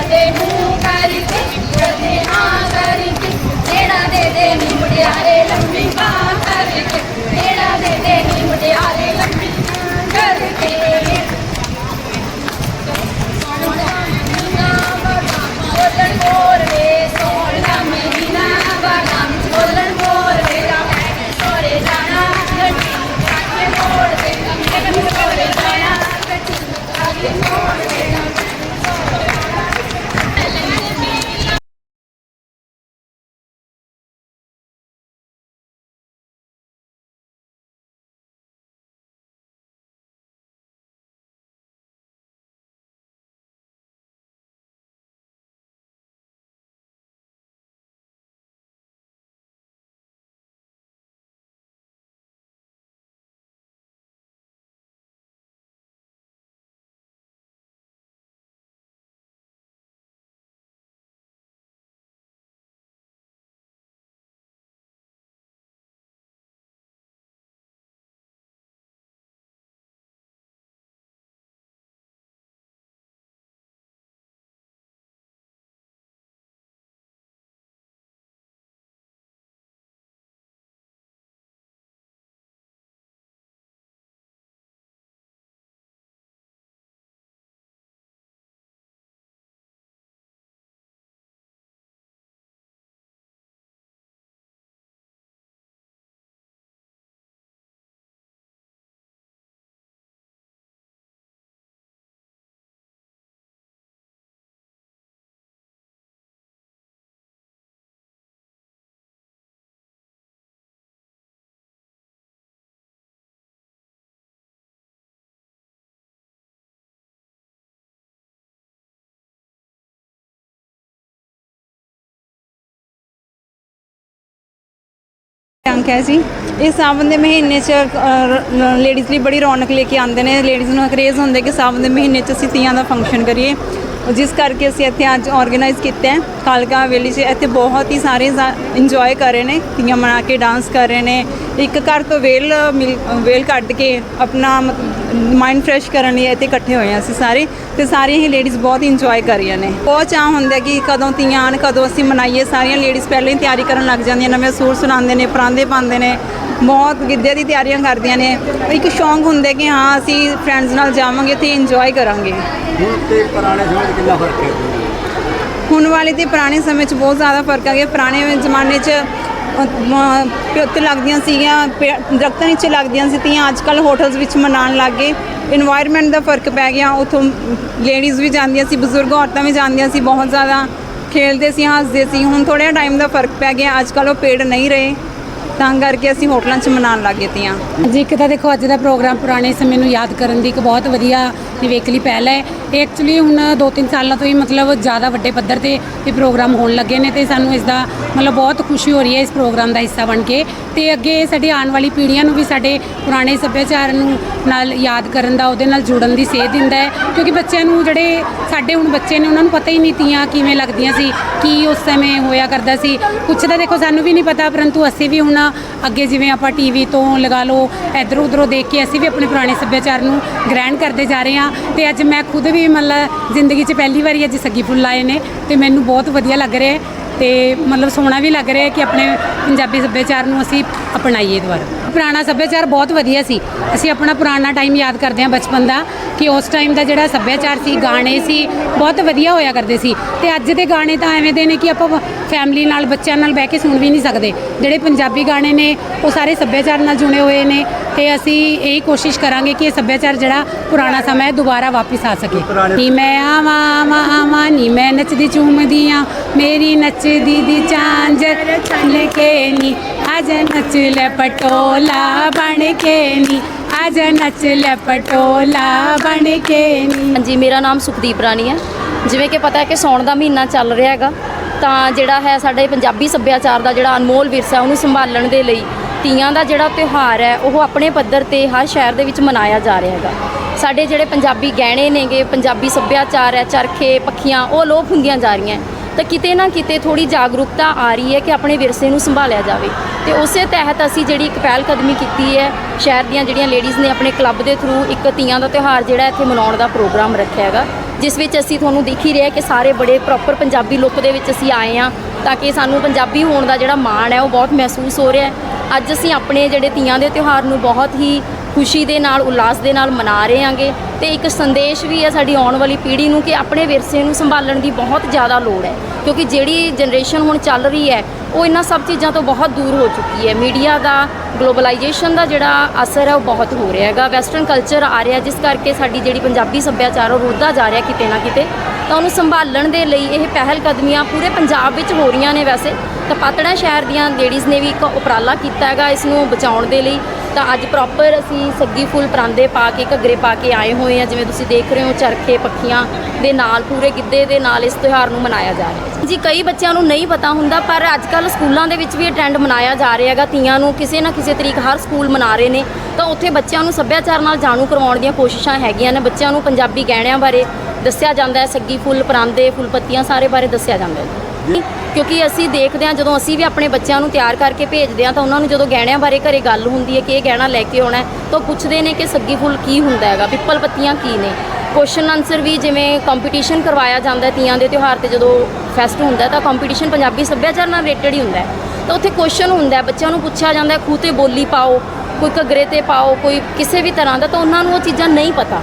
ਕਦੇ ਮੂੰਹ ਕਰਕੇ ਕਦੇ ਹਾਂ ਕਰਕੇ ਜਿਹੜਾ ਦੇ ਦੇ ਮੁੰਡਿਆਰੇ ਅੰਕ ਹੈ ਜੀ? ਇਹ ਸਾਵਣ ਦੇ ਮਹੀਨੇ 'ਚ ਲੇਡੀਜ਼ ਲਈ ਬੜੀ ਰੌਣਕ ਲੈ ਕੇ ਆਉਂਦੇ ਨੇ। ਲੇਡੀਜ਼ ਨੂੰ ਕਰੇਜ਼ ਹੁੰਦਾ ਕਿ ਸਾਵਨ ਦੇ ਮਹੀਨੇ 'ਚ ਅਸੀਂ ਤੀਆਂ ਦਾ ਫੰਕਸ਼ਨ ਕਰੀਏ। ਜਿਸ ਕਰਕੇ ਅਸੀਂ ਇੱਥੇ ਅੱਜ ਆਰਗੇਨਾਈਜ਼ ਕੀਤਾ ਹੈ। ਕਾਲਕਾ ਹਵੇਲੀ 'ਚ ਇੱਥੇ ਬਹੁਤ ਹੀ ਸਾਰੇ ਇੰਜੋਏ ਕਰ ਰਹੇ ਨੇ। ਤੀਆਂ ਮਨਾ ਕੇ ਡਾਂਸ ਕਰ ਰਹੇ ਨੇ। ਇੱਕ ਘਰ ਤੋਂ ਵੇਲ ਮਿਲ ਵੇਲ ਕੱਢ ਕੇ ਆਪਣਾ ਮਾਈਂਡ ਫਰੈਸ਼ ਕਰਨ ਲਈ ਇੱਥੇ ਇਕੱਠੇ ਹੋਏ ਹਾਂ ਅਸੀਂ ਸਾਰੇ ਤੇ ਸਾਰੀਆਂ ਹੀ ਲੇਡੀਜ਼ ਬਹੁਤ ਇੰਜੋਏ ਕਰ ਰਹੀਆਂ ਨੇ। ਬਹੁਤ ਚਾਹ ਹੁੰਦਾ ਕਿ ਕਦੋਂ ਤੀਆਂ ਆਉਣ ਕਦੋਂ ਅਸੀਂ ਮਨਾਈਏ ਸਾਰੀਆਂ ਲੇਡੀਜ਼ ਪਹਿਲਾਂ ਹੀ ਤਿਆਰੀ ਕਰਨ ਲੱਗ ਜਾਂਦੀਆਂ ਨਵੇਂ ਸੂਟ ਸੁਣਾਉਂਦੇ ਨੇ ਪਰਾਂਦੇ ਪਾਉਂਦੇ ਨੇ ਬਹੁਤ ਗਿੱਧੇ ਦੀ ਤਿਆਰੀਆਂ ਕਰਦੀਆਂ ਨੇ। ਇੱਕ ਸ਼ੌਂਕ ਹੁੰਦਾ ਕਿ ਹਾਂ ਅਸੀਂ ਫਰੈਂਡਸ ਨਾਲ ਜਾਵਾਂਗੇ ਤੇ ਇੰਜੋਏ ਕਰਾਂਗੇ। ਹੁਣ ਤੇ ਪੁਰਾਣੇ ਸਮੇਂ 'ਚ ਕਿੰਨਾ ਫ਼ਰਕ ਹੈ? ਹੁਣ ਵਾਲੇ ਤੇ ਪੁਰਾਣੇ ਸਮੇਂ 'ਚ ਬਹੁਤ ਜ਼ਿਆਦਾ ਫ਼ਰਕ ਆ ਗਿਆ। ਪੁਰਾਣੇ ਜ਼ਮਾਨੇ 'ਚ ਉੱਤੇ ਲੱਗਦੀਆਂ ਸੀਗੀਆਂ ਦਰਖਤਾਂ ਨੀਚੇ ਲੱਗਦੀਆਂ ਸੀ ਤੀਆਂ। ਅੱਜ ਕੱਲ ਹੋਟਲਸ ਵਿੱਚ ਮਨਾਉਣ ਲੱਗ ਗਏ। এনवायरमेंट ਦਾ ਫ਼ਰਕ ਪੈ ਗਿਆ। ਉਥੋਂ ਲੇਡੀਜ਼ ਵੀ ਜਾਂਦੀਆਂ ਸੀ, ਬਜ਼ੁਰਗ ਔਰਤਾਂ ਵੀ ਜਾਂਦੀਆਂ ਸੀ, ਬਹੁਤ ਜ਼ਿਆਦਾ ਖੇਲਦੇ ਸੀ, ਹੱਸਦੇ ਸੀ। ਹੁਣ ਥੋੜਾ ਟਾਈਮ ਦਾ ਫ਼ਰਕ ਪੈ ਗਿਆ। ਅੱਜ ਕੱਲ ਉਹ ਪੇੜ ਨਹੀਂ ਰਹੇ। ਤਾਂ ਕਰਕੇ ਅਸੀਂ ਹੋਟਲਾਂ 'ਚ ਮਨਾਉਣ ਲੱਗ ਗਏ ਤੀਆਂ। ਜੀ ਇੱਕ ਤਾਂ ਦੇਖੋ ਅੱਜ ਦਾ ਪ੍ਰੋਗਰਾਮ ਪੁਰਾਣੇ ਸਮੇਂ ਨੂੰ ਯਾਦ ਕਰਨ ਦੀ ਇੱਕ ਬਹੁਤ ਵਧੀਆ ਨਿਵੇਕਲੀ ਪਹਿਲ ਹੈ। ਇਹ ਐਕਚੁਅਲੀ ਹੁਣ 2-3 ਸਾਲਾਂ ਤੋਂ ਹੀ ਮਤਲਬ ਜ਼ਿਆਦਾ ਵੱਡੇ ਪੱਧਰ ਤੇ ਇਹ ਪ੍ਰੋਗਰਾਮ ਹੋਣ ਲੱਗੇ ਨੇ ਤੇ ਸਾਨੂੰ ਇਸ ਦਾ ਮਤਲਬ ਬਹੁਤ ਖੁਸ਼ੀ ਹੋ ਰਹੀ ਹੈ ਇਸ ਪ੍ਰੋਗਰਾਮ ਦਾ ਹਿੱਸਾ ਬਣ ਕੇ। ਤੇ ਅੱਗੇ ਸਾਡੀ ਆਉਣ ਵਾਲੀ ਪੀੜ੍ਹੀਆਂ ਨੂੰ ਵੀ ਸਾਡੇ ਪੁਰਾਣੇ ਸੱਭਿਆਚਾਰ ਨੂੰ ਨਾਲ ਯਾਦ ਕਰਨ ਦਾ, ਉਹਦੇ ਨਾਲ ਜੁੜਨ ਦੀ ਸੇਧ ਦਿੰਦਾ ਹੈ। ਕਿਉਂਕਿ ਬੱਚਿਆਂ ਨੂੰ ਜਿਹੜੇ ਸਾਡੇ ਹੁਣ ਬੱਚੇ ਨੇ, ਉਹਨਾਂ ਨੂੰ ਪਤਾ ਹੀ ਨਹੀਂ ਤੀਆਂ ਕਿਵੇਂ ਲੱਗਦੀਆਂ ਸੀ, ਕੀ ਉਸ ਸਮੇਂ ਹੋਇਆ ਕਰਦਾ ਸੀ। ਕੁਛ ਤਾਂ ਦੇਖੋ, ਸਾਨੂੰ ਵੀ ਨਹੀਂ ਪਤਾ, ਪਰੰਤੂ ਅਸੀਂ ਵੀ ਹੁਣ ਅੱਗੇ ਜਿਵੇਂ ਆਪਾਂ ਟੀਵੀ ਤੋਂ ਲਗਾ ਲਓ, ਇਧਰੋਂ ਉਧਰੋਂ ਦੇਖ ਕੇ ਅਸੀਂ ਵੀ ਆਪਣੇ ਪੁਰਾਣੇ ਸੱਭਿਆਚਾਰ ਨੂੰ ਗ੍ਰਹਿਣ ਕਰਦੇ ਜਾ ਰਹੇ ਹਾਂ। ਤੇ ਅੱਜ ਮੈਂ ਖੁਦ ਵੀ ਮਤਲਬ ਜ਼ਿੰਦਗੀ 'ਚ ਪਹਿਲੀ ਵਾਰੀ ਅੱਜ ਸੱਗੀ ਫੁੱਲ ਆਏ ਨੇ ਤੇ ਮੈਨੂੰ ਬਹੁਤ ਵਧੀਆ ਲੱਗ ਰਿਹਾ ਹੈ ਤੇ ਮਤਲਬ ਸੋਹਣਾ ਵੀ ਲੱਗ ਰਿਹਾ ਹੈ ਕਿ ਆਪਣੇ ਪੰਜਾਬੀ ਸੱਭਿਆਚਾਰ ਨੂੰ ਅਸੀਂ ਅਪਣਾਈਏ ਦੁਬਾਰਾ। ਪੁਰਾਣਾ ਸੱਭਿਆਚਾਰ ਬਹੁਤ ਵਧੀਆ ਸੀ। ਅਸੀਂ ਆਪਣਾ ਪੁਰਾਣਾ ਟਾਈਮ ਯਾਦ ਕਰਦੇ ਹਾਂ ਬਚਪਨ ਦਾ ਕਿ ਉਸ ਟਾਈਮ ਦਾ ਜਿਹੜਾ ਸੱਭਿਆਚਾਰ ਸੀ, ਗਾਣੇ ਸੀ, ਬਹੁਤ ਵਧੀਆ ਹੋਇਆ ਕਰਦੇ ਸੀ। ਤੇ ਅੱਜ ਦੇ ਗਾਣੇ ਤਾਂ ਐਵੇਂ ਦੇ ਨੇ ਕਿ ਆਪਾਂ ਫੈਮਿਲੀ ਨਾਲ, ਬੱਚਿਆਂ ਨਾਲ ਬਹਿ ਕੇ ਸੁਣ ਵੀ ਨਹੀਂ ਸਕਦੇ। ਜਿਹੜੇ ਪੰਜਾਬੀ ਗਾਣੇ ਨੇ, ਉਹ ਸਾਰੇ ਸੱਭਿਆਚਾਰ ਨਾਲ ਜੁੜੇ ਹੋਏ ਨੇ। ਤੇ ਅਸੀਂ ਇਹੀ ਕੋਸ਼ਿਸ਼ ਕਰਾਂਗੇ ਕਿ ਇਹ ਸੱਭਿਆਚਾਰ ਜਿਹੜਾ ਪੁਰਾਣਾ ਸਮਾਂ ਹੈ, ਦੁਬਾਰਾ ਵਾਪਸ ਆ ਸਕੇ। ਨੀ ਮੈਂ ਆਵਾਂ ਆਵਾਂ ਆਵਾਂ, ਨੀ ਮੈਂ ਨੱਚਦੀ ਝੂਮਦੀ ਆ ਮੇਰੀ ਨੱਚਦੀ ਦੀ ਚਾਂਜਰ ਚੱਲ ਕੇ ਨੀ। ਅੱਜ ਨੱਚ ਲੈ ਪਟੋਲਾ। ਬਣ ਕੇ ਨੀ ਅੱਜ ਨੱਚ ਲੈ ਪਟੋਲਾ ਬਣ ਕੇ ਨੀ ਹਾਂਜੀ ਮੇਰਾ ਨਾਮ ਸੁਖਦੀਪ ਰਾਣੀ ਹੈ ਜਿਵੇਂ ਕਿ ਪਤਾ ਹੈ ਕਿ ਸੌਣ ਦਾ ਮਹੀਨਾ ਚੱਲ ਰਿਹਾ ਹੈਗਾ ਤਾਂ ਜਿਹੜਾ ਹੈ ਸਾਡੇ ਪੰਜਾਬੀ ਸੱਭਿਆਚਾਰ ਦਾ ਜਿਹੜਾ ਅਨਮੋਲ ਵਿਰਸਾ ਉਹਨੂੰ ਸੰਭਾਲਣ ਦੇ ਲਈ ਤੀਆਂ ਦਾ ਜਿਹੜਾ ਤਿਉਹਾਰ ਹੈ ਉਹ ਆਪਣੇ ਪੱਧਰ ਤੇ ਹਰ ਸ਼ਹਿਰ ਦੇ ਵਿੱਚ ਮਨਾਇਆ ਜਾ ਰਿਹਾ ਹੈਗਾ ਸਾਡੇ ਜਿਹੜੇ ਪੰਜਾਬੀ ਗਹਿਣੇ ਨੇਗੇ ਪੰਜਾਬੀ ਸੱਭਿਆਚਾਰ ਹੈ ਚਰਖੇ ਪੱਖੀਆਂ ਉਹ ਲੋਪ ਹੁੰਦੀਆਂ ਜਾ ਰਹੀਆਂ ਤਾਂ ਕਿਤੇ ਨਾ ਕਿਤੇ ਥੋੜੀ ਜਾਗਰੂਕਤਾ ਆ ਰਹੀ ਹੈ ਕਿ ਆਪਣੇ ਵਿਰਸੇ ਨੂੰ ਸੰਭਾਲਿਆ ਜਾਵੇ। ਤੇ ਉਸੇ ਤਹਿਤ ਅਸੀਂ ਜਿਹੜੀ ਇੱਕ ਪਹਿਲ ਕਦਮੀ ਕੀਤੀ ਹੈ, ਸ਼ਹਿਰ ਦੀਆਂ ਜਿਹੜੀਆਂ ਲੇਡੀਜ਼ ਨੇ ਆਪਣੇ ਕਲੱਬ ਦੇ ਥਰੂ ਇੱਕ ਤੀਆਂ ਦਾ ਤਿਉਹਾਰ ਜਿਹੜਾ ਇੱਥੇ ਮਨਾਉਣ ਦਾ ਪ੍ਰੋਗਰਾਮ ਰੱਖਿਆ ਹੈਗਾ, ਜਿਸ ਵਿੱਚ ਅਸੀਂ ਤੁਹਾਨੂੰ ਦੇਖ ਹੀ ਰਿਹਾ ਕਿ ਸਾਰੇ ਬੜੇ ਪ੍ਰੋਪਰ ਪੰਜਾਬੀ ਲੁੱਕ ਦੇ ਵਿੱਚ ਅਸੀਂ ਆਏ ਹਾਂ, ਤਾਂ ਕਿ ਸਾਨੂੰ ਪੰਜਾਬੀ ਹੋਣ ਦਾ ਜਿਹੜਾ ਮਾਣ ਹੈ ਉਹ ਬਹੁਤ ਮਹਿਸੂਸ ਹੋ ਰਿਹਾ ਹੈ। ਅੱਜ ਅਸੀਂ ਆਪਣੇ ਜਿਹੜੇ ਤੀਆਂ ਦੇ ਤਿਉਹਾਰ ਨੂੰ ਬਹੁਤ ਹੀ ਖੁਸ਼ੀ ਦੇ ਨਾਲ, ਉਲਾਸ ਦੇ ਨਾਲ ਮਨਾ ਰਹੇ ਹਾਂਗੇ ਤੇ ਇੱਕ ਸੰਦੇਸ਼ ਵੀ ਹੈ ਸਾਡੀ ਆਉਣ ਵਾਲੀ ਪੀੜ੍ਹੀ ਨੂੰ ਕਿ ਆਪਣੇ ਵਿਰਸੇ ਨੂੰ ਸੰਭਾਲਣ ਦੀ ਬਹੁਤ ਜ਼ਿਆਦਾ ਲੋੜ ਹੈ। ਕਿਉਂਕਿ ਜਿਹੜੀ ਜਨਰੇਸ਼ਨ ਹੁਣ ਚੱਲ ਰਹੀ ਹੈ, ਉਹ ਇਹਨਾਂ ਸਭ ਚੀਜ਼ਾਂ ਤੋਂ ਬਹੁਤ ਦੂਰ ਹੋ ਚੁੱਕੀ ਹੈ। ਮੀਡੀਆ ਦਾ, ਗਲੋਬਲਾਈਜੇਸ਼ਨ ਦਾ ਜਿਹੜਾ ਅਸਰ ਹੈ, ਉਹ ਬਹੁਤ ਹੋ ਰਿਹਾ ਹੈਗਾ। ਵੈਸਟਰਨ ਕਲਚਰ ਆ ਰਿਹਾ, ਜਿਸ ਕਰਕੇ ਸਾਡੀ ਜਿਹੜੀ ਪੰਜਾਬੀ ਸੱਭਿਆਚਾਰ, ਉਹ ਰੁੱਧਾ ਜਾ ਰਿਹਾ ਕਿਤੇ ਨਾ ਕਿਤੇ। ਤਾਂ ਉਹਨੂੰ ਸੰਭਾਲਣ ਦੇ ਲਈ ਇਹ ਪਹਿਲ ਕਦਮੀਆਂ ਪੂਰੇ ਪੰਜਾਬ ਵਿੱਚ ਹੋ ਰਹੀਆਂ ਨੇ ਵੈਸੇ। ਤਾਂ ਪਾਤੜਾ ਸ਼ਹਿਰ ਦੀਆਂ ਲੇਡੀਜ਼ ਨੇ ਵੀ ਇੱਕ ਉਪਰਾਲਾ ਕੀਤਾ ਹੈਗਾ ਇਸ ਨੂੰ ਬਚਾਉਣ ਦੇ ਲਈ। ਤਾਂ ਅੱਜ ਪ੍ਰੋਪਰ ਅਸੀਂ ਸੱਗੀ ਫੁੱਲ ਪਰਾਂਦੇ ਪਾ ਕੇ, ਘੱਗਰੇ ਪਾ ਕੇ ਆਏ ਹੋਏ ਆ। ਜਿਵੇਂ ਤੁਸੀਂ ਦੇਖ ਰਹੇ ਹੋ, ਚਰਖੇ, ਪੱਖੀਆਂ ਦੇ ਨਾਲ, ਪੂਰੇ ਗਿੱਧੇ ਦੇ ਨਾਲ ਇਸ ਤਿਉਹਾਰ ਨੂੰ ਮਨਾਇਆ ਜਾ ਰਿਹਾ ਜੀ, ਕਈ ਬੱਚਿਆਂ ਨੂੰ ਨਹੀਂ ਪਤਾ ਹੁੰਦਾ, ਪਰ ਅੱਜ ਕੱਲ ਸਕੂਲਾਂ ਦੇ ਵਿੱਚ ਵੀ ਇਹ ਟ੍ਰੈਂਡ ਮਨਾਇਆ ਜਾ ਰਿਹਾ ਹੈਗਾ। ਤੀਆਂ ਨੂੰ ਕਿਸੇ ਨਾ ਕਿਸੇ ਤਰੀਕ ਹਰ ਸਕੂਲ ਮਨਾ ਰਹੇ ਨੇ। ਤਾਂ ਉੱਥੇ ਬੱਚਿਆਂ ਨੂੰ ਸੱਭਿਆਚਾਰ ਨਾਲ ਜਾਣੂ ਕਰਵਾਉਣ ਦੀਆਂ ਕੋਸ਼ਿਸ਼ਾਂ ਹੈਗੀਆਂ ਨੇ। ਬੱਚਿਆਂ ਨੂੰ ਪੰਜਾਬੀ ਗਹਿਣਿਆਂ ਬਾਰੇ ਦੱਸਿਆ ਜਾਂਦਾ ਹੈ, ਸੱਗੀ ਫੁੱਲ ਪਰਾਂਦੇ ਫੁੱਲ ਪੱਤੀਆਂ ਸਾਰੇ ਬਾਰੇ ਦੱਸਿਆ ਜਾਂਦਾ ਹੈ। ਕਿਉਂਕਿ ਅਸੀਂ ਦੇਖਦੇ ਹਾਂ, ਜਦੋਂ ਅਸੀਂ ਵੀ ਆਪਣੇ ਬੱਚਿਆਂ ਨੂੰ ਤਿਆਰ ਕਰਕੇ ਭੇਜਦੇ ਹਾਂ, ਤਾਂ ਉਹਨਾਂ ਨੂੰ ਜਦੋਂ ਗਹਿਣਿਆਂ ਬਾਰੇ ਘਰੇ ਗੱਲ ਹੁੰਦੀ ਹੈ ਕਿ ਇਹ ਗਹਿਣਾ ਲੈ ਕੇ ਆਉਣਾ ਤਾਂ ਉਹ ਪੁੱਛਦੇ ਨੇ ਕਿ ਸੱਗੀ ਫੁੱਲ ਕੀ ਹੁੰਦਾ ਹੈਗਾ, ਪਿੱਪਲ ਪੱਤੀਆਂ ਕੀ ਨੇ। ਕੁਐਸਚਨ ਆਨਸਰ ਵੀ ਜਿਵੇਂ ਕੰਪੀਟੀਸ਼ਨ ਕਰਵਾਇਆ ਜਾਂਦਾ ਤੀਆਂ ਦੇ ਤਿਉਹਾਰ ਤੇ ਜਦੋਂ ਫੈਸਟ ਹੁੰਦਾ ਤਾਂ ਕੰਪੀਟੀਸ਼ਨ ਪੰਜਾਬੀ ਸੱਭਿਆਚਾਰ ਨਾਲ ਰਿਲੇਟਡ ਹੀ ਹੁੰਦਾ ਤਾਂ ਉੱਥੇ ਕੁਐਸਚਨ ਹੁੰਦਾ ਬੱਚਿਆਂ ਨੂੰ ਪੁੱਛਿਆ ਜਾਂਦਾ ਖੂਹ ਤੇ ਬੋਲੀ ਪਾਓ, ਕੋਈ ਘੱਗਰੇ ਤੇ ਪਾਓ, ਕੋਈ ਕਿਸੇ ਵੀ ਤਰ੍ਹਾਂ ਦਾ, ਤਾਂ ਉਹਨਾਂ ਨੂੰ ਉਹ ਚੀਜ਼ਾਂ ਨਹੀਂ ਪਤਾ।